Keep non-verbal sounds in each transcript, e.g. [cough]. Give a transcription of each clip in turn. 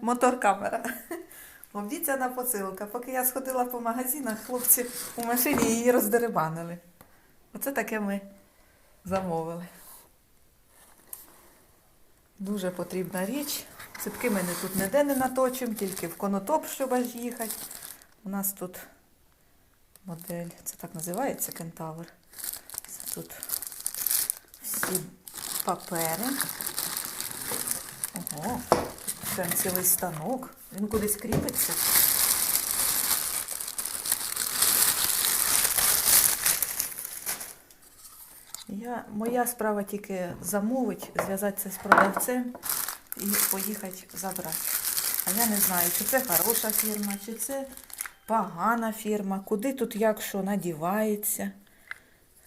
Мотор-камера. Обіцяна посилка. Поки я сходила по магазинах, хлопці у машині її роздерибанили. Оце таке ми замовили. Дуже потрібна річ. Ципки ми тут ніде не наточимо, тільки в конотоп, щоб аж їхати. У нас тут модель, це так називається кентавр. Це тут всі папери. Ого, прям цілий станок. Він кудись кріпиться. Я, моя справа тільки замовити, зв'язатися з продавцем і поїхати забрати. А я не знаю, чи це хороша фірма, чи це погана фірма, куди тут як що надівається.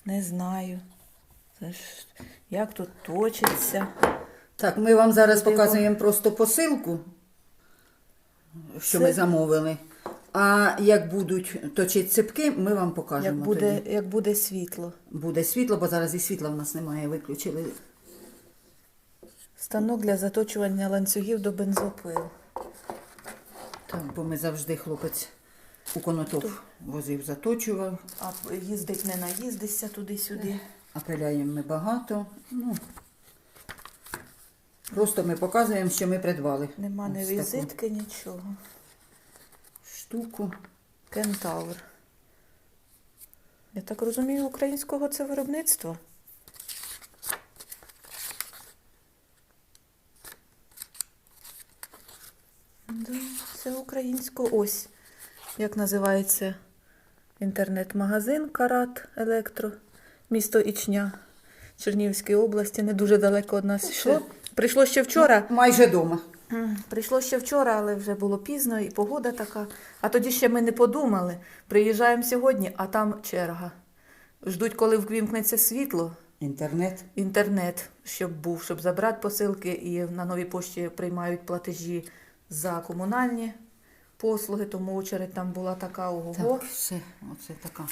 Не знаю. Як тут точиться. Так, ми вам зараз показуємо просто посилку, що ми замовили. А як будуть точити ципки, ми вам покажемо. Як буде, тоді. як буде світло. буде світло, бо зараз і світла в нас немає, виключили. Станок для заточування ланцюгів до бензопил. Так, бо ми завжди хлопець у конотоп возив, заточував. А їздить не наїздишся туди-сюди. Апеляємо ми багато. Ну, просто ми показуємо, що ми придбали. Нема Ось таку візитки, нічого. Штуку. Кентавр. Я так розумію, українського це виробництво. Да, це українсько. Ось. Як називається інтернет-магазин Карат Електро. Місто Ічня Чернігівської області. Не дуже далеко від нас йшло. Прийшло ще вчора. Майже вдома. Прийшло ще вчора, але вже було пізно і погода така. А тоді ще ми не подумали. Приїжджаємо сьогодні, а там черга. Ждуть, коли ввімкнеться світло, Інтернет. інтернет, щоб був, щоб забрати посилки. І на новій пошті приймають платежі за комунальні послуги, тому очередь там була така ого. Так, все. Оце така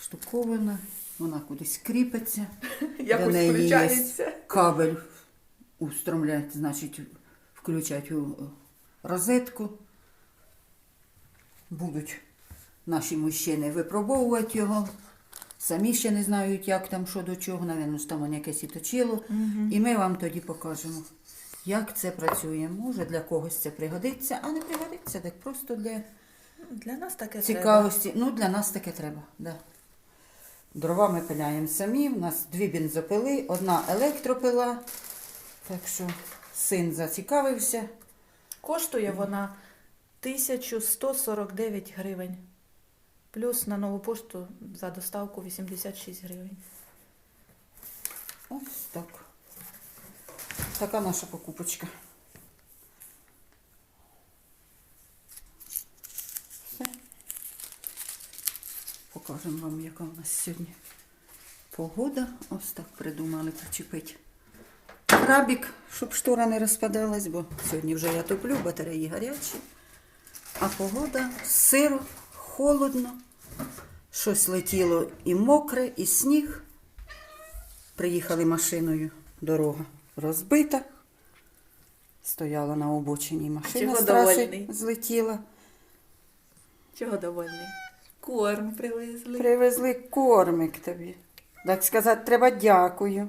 штуковина. Вона кудись кріпиться. [laughs] Якось включається. Кабель устромлять, значить, включать у розетку. Будуть наші мужчини випробовувати його. Самі ще не знають, як там, що до чого, навіть там воно якесь і точило. І ми вам тоді покажемо, як це працює. Може для когось це пригодиться, а не пригодиться, так просто для Для нас таке треба. цікавості. Ну, для нас таке треба. Да. Дрова ми пиляємо самі. У нас дві бензопили, одна електропила. Так що син зацікавився. Коштує вона 1149 гривень. Плюс на нову пошту за доставку 86 гривень. Ось так. Така наша покупочка. Все. Покажемо вам, яка у нас сьогодні погода. Ось так придумали причепити. Крабік, щоб штора не розпадалась, бо сьогодні вже я топлю, батареї гарячі. А погода сиро, холодно. Щось летіло і мокре, і сніг. Приїхали машиною, дорога розбита. Стояла на обочині машина Чого з траси злетіла. Чого довольний? Корм привезли. Привезли кормик тобі. Так сказати, треба дякую.